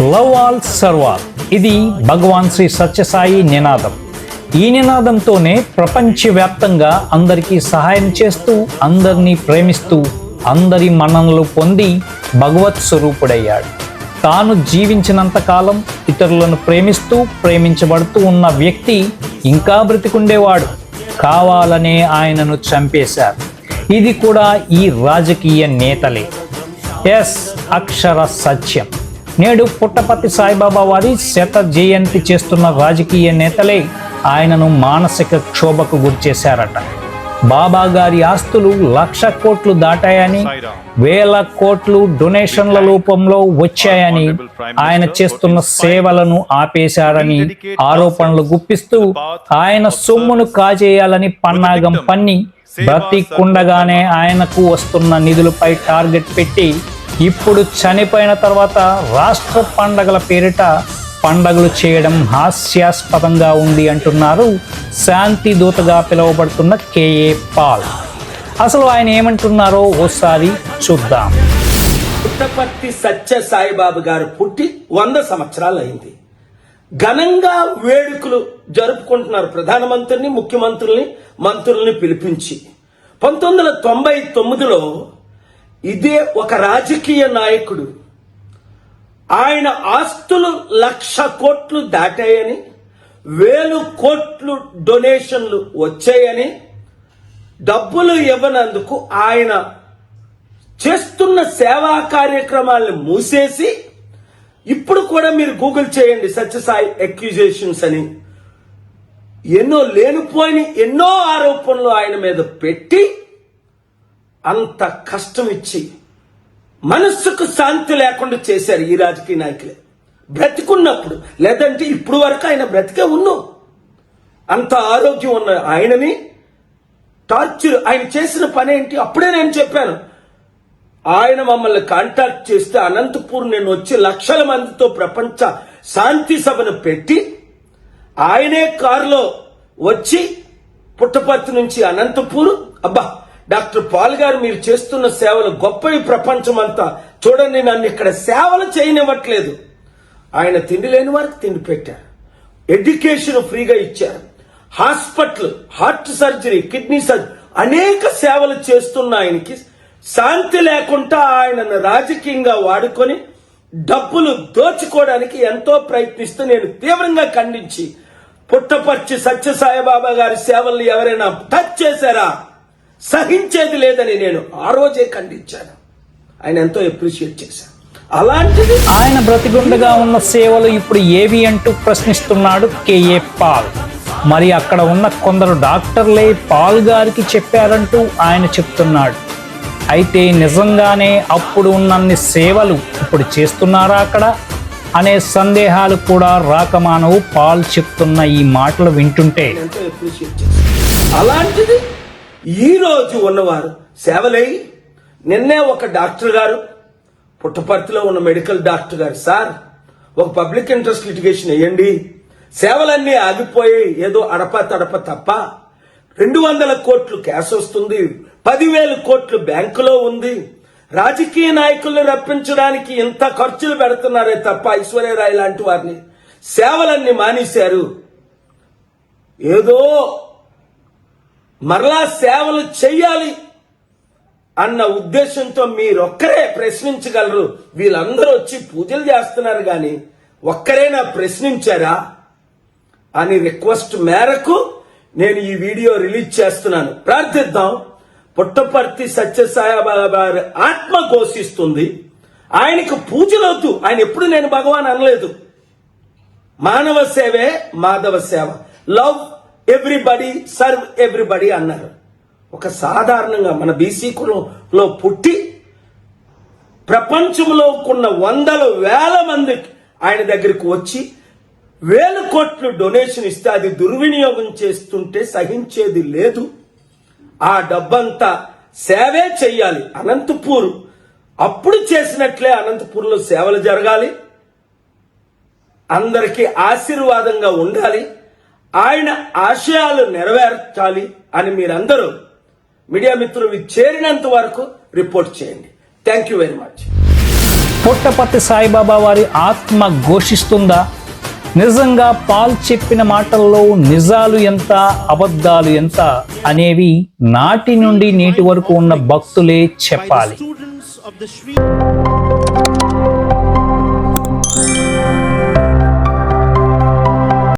Love all serve all. ఇది భగవాన్ శ్రీ సత్యసాయి నినాదం. ఈ నినాదంతోనే ప్రపంచవ్యాప్తంగా అందరికీ సహాయం చేస్తూ అందరినీ ప్రేమిస్తూ అందరి మన్ననలు పొంది భగవత్ స్వరూపుడయ్యాడు. తాను జీవించినంత కాలం ఇతరులను ప్రేమిస్తూ ప్రేమించబడుతూ ఉన్న వ్యక్తి ఇంకా బ్రతికుండేవాడు. కావాలనే ఆయనను చంపేశారు. ఇది కూడా ఈ రాజకీయ నేతలే. ఎస్ అక్షర సత్యం. నేడు పుట్టపర్తి సాయిబాబా వారి శత జయంతి చేస్తున్న రాజకీయ నేతలే ఆయనను మానసిక క్షోభకు గురిచేశారట బాబా గారి ఆస్తులు లక్ష కోట్లు దాటాయని వేల కోట్లు డొనేషన్ల రూపంలో వచ్చాయని ఆయన చేస్తున్న సేవలను ఆపేశారని ఆరోపణలు గుప్పిస్తూ ఆయన సొమ్మును కాజేయాలని పన్నాగం పన్ని బ్రతికుండగానే ఆయనకు వస్తున్న నిధులపై టార్గెట్ పెట్టి ఇప్పుడు చనిపోయిన తర్వాత రాష్ట్ర పండగల పేరిట పండగలు చేయడం హాస్యాస్పదంగా ఉంది అంటున్నారు శాంతి దూతగా పిలువబడుతున్న కేఏ పాల్. అసలు ఆయన ఏమంటున్నారో ఓసారి చూద్దాం. పుట్టపర్తి సత్య సాయిబాబు గారు పుట్టి వంద సంవత్సరాలు అయింది. ఘనంగా వేడుకలు జరుపుకుంటున్నారు ప్రధానమంత్రిని ముఖ్యమంత్రుల్ని మంత్రుల్ని పిలిపించి. పంతొమ్మిది వందల తొంభై తొమ్మిదిలో ఇదే ఒక రాజకీయ నాయకుడు. ఆయన ఆస్తులు లక్ష కోట్లు దాటాయని వేలు కోట్లు డొనేషన్లు వచ్చాయని డబ్బులు ఇవ్వనందుకు ఆయన చేస్తున్న సేవా కార్యక్రమాలను మూసేసి ఇప్పుడు కూడా మీరు గూగుల్ చేయండి సత్యసాయి అక్యూజేషన్స్ అని. ఎన్నో లేనిపోయిన ఎన్నో ఆరోపణలు ఆయన మీద పెట్టి అంత కష్టం ఇచ్చి మనస్సుకు శాంతి లేకుండా చేశారు ఈ రాజకీయ నాయకులే. బ్రతికున్నప్పుడు లేదంటే ఇప్పుడు వరకు ఆయన బ్రతికే ఉన్నాం. అంత ఆరోగ్యం ఉన్న ఆయనని టార్చర్ ఆయన చేసిన పని ఏంటి? అప్పుడే నేను చెప్పాను. ఆయన మమ్మల్ని కాంటాక్ట్ చేస్తే అనంతపూర్ నేను వచ్చి లక్షల మందితో ప్రపంచ శాంతి సభను పెట్టి ఆయనే కారులో వచ్చి పుట్టపర్తి నుంచి అనంతపూర్ అబ్బా డాక్టర్ పాల్ గారు మీరు చేస్తున్న సేవలు గొప్పవి ప్రపంచం అంతా చూడండి నన్ను ఇక్కడ సేవలు చేయనివ్వట్లేదు. ఆయన తిండి లేని వారికి తిండి పెట్టారు. ఎడ్యుకేషన్ ఫ్రీగా ఇచ్చారు. Hospital heart surgery kidney surgery అనేక సేవలు చేస్తున్న ఆయనకి శాంతి లేకుండా ఆయనను రాజకీయంగా వాడుకొని డబ్బులు దోచుకోవడానికి ఎంతో ప్రయత్నిస్తూ నేను తీవ్రంగా ఖండించి పుట్టపర్చి సత్యసాయిబాబా గారి సేవల్ని ఎవరైనా టచ్ చేశారా? సహించేది లేదని నేను ఆ రోజే ఖండించాను. ఆయన ఎంతో అప్రిషియేట్ చేశాను అలాంటిది ఆయన బ్రతిగుండగా ఉన్న సేవలు ఇప్పుడు ఏవి అంటూ ప్రశ్నిస్తున్నాడు కేఏ పాల్. మరి అక్కడ ఉన్న కొందరు డాక్టర్లే పాల్ గారికి చెప్పారంటూ ఆయన చెప్తున్నాడు. అయితే నిజంగానే అప్పుడు ఉన్నన్ని సేవలు ఇప్పుడు చేస్తున్నారా అక్కడ? అనే సందేహాలు కూడా రాకమానవు పాల్ చెప్తున్న ఈ మాటలు వింటుంటే. అలాంటిది ఈ రోజు ఉన్నవారు సేవలై. నిన్నే ఒక డాక్టర్ గారు పుట్టపర్తిలో ఉన్న మెడికల్ డాక్టర్ గారు సార్ ఒక పబ్లిక్ ఇంట్రెస్ట్ లిటిగేషన్ వేయండి సేవలన్నీ ఆగిపోయి ఏదో అడప తడప తప్ప రెండు వందల కోట్లు క్యాష్ వస్తుంది పదివేల కోట్లు బ్యాంకులో ఉంది. రాజకీయ నాయకుల్ని రప్పించడానికి ఇంత ఖర్చులు పెడుతున్నారే తప్ప ఐశ్వర్యరాయ్ లాంటి వారిని సేవలన్నీ మానేశారు. ఏదో మరలా సేవలు చెయ్యాలి అన్న ఉద్దేశంతో మీరొక్కరే ప్రశ్నించగలరు. వీళ్ళందరూ వచ్చి పూజలు చేస్తున్నారు కానీ ఒక్కరైనా ప్రశ్నించారా? అని రిక్వెస్ట్ మేరకు నేను ఈ వీడియో రిలీజ్ చేస్తున్నాను. ప్రార్థిద్దాం. పుట్టపర్తి సత్యసాయిబాబా ఆత్మ ఘోషిస్తుంది. ఆయనకు పూజలవుతూ ఆయన ఎప్పుడు నేను భగవాన్ అనలేదు. మానవ సేవే మాధవ సేవ. లవ్ ఎవ్రీబడి సర్వ్ ఎవ్రీబడి అన్నారు. ఒక సాధారణంగా మన బీసీ కులంలో పుట్టి ప్రపంచంలో ఉన్న వందల వేల మంది ఆయన దగ్గరికి వచ్చి వేల కోట్లు డొనేషన్ ఇస్తే అది దుర్వినియోగం చేస్తుంటే సహించేది లేదు. ఆ డబ్బంతా సేవే చెయ్యాలి. అనంతపూర్ అప్పుడు చేసినట్లే అనంతపూర్లో సేవలు జరగాలి. అందరికీ ఆశీర్వాదంగా ఉండాలి. ఆయన ఆశయాలు నెరవేర్చాలి అని మీరందరూ మీడియా మిత్రులు చేరినంత వరకు రిపోర్ట్ చేయండి. Thank you very much Puttaparthi Saibaba వారి ఆత్మ ఘోషిస్తుందా? నిజంగా పాల్ చెప్పిన మాటల్లో నిజాలు ఎంత అబద్ధాలు ఎంత అనేవి నాటి నుండి నేటి వరకు ఉన్న భక్తులే చెప్పాలి.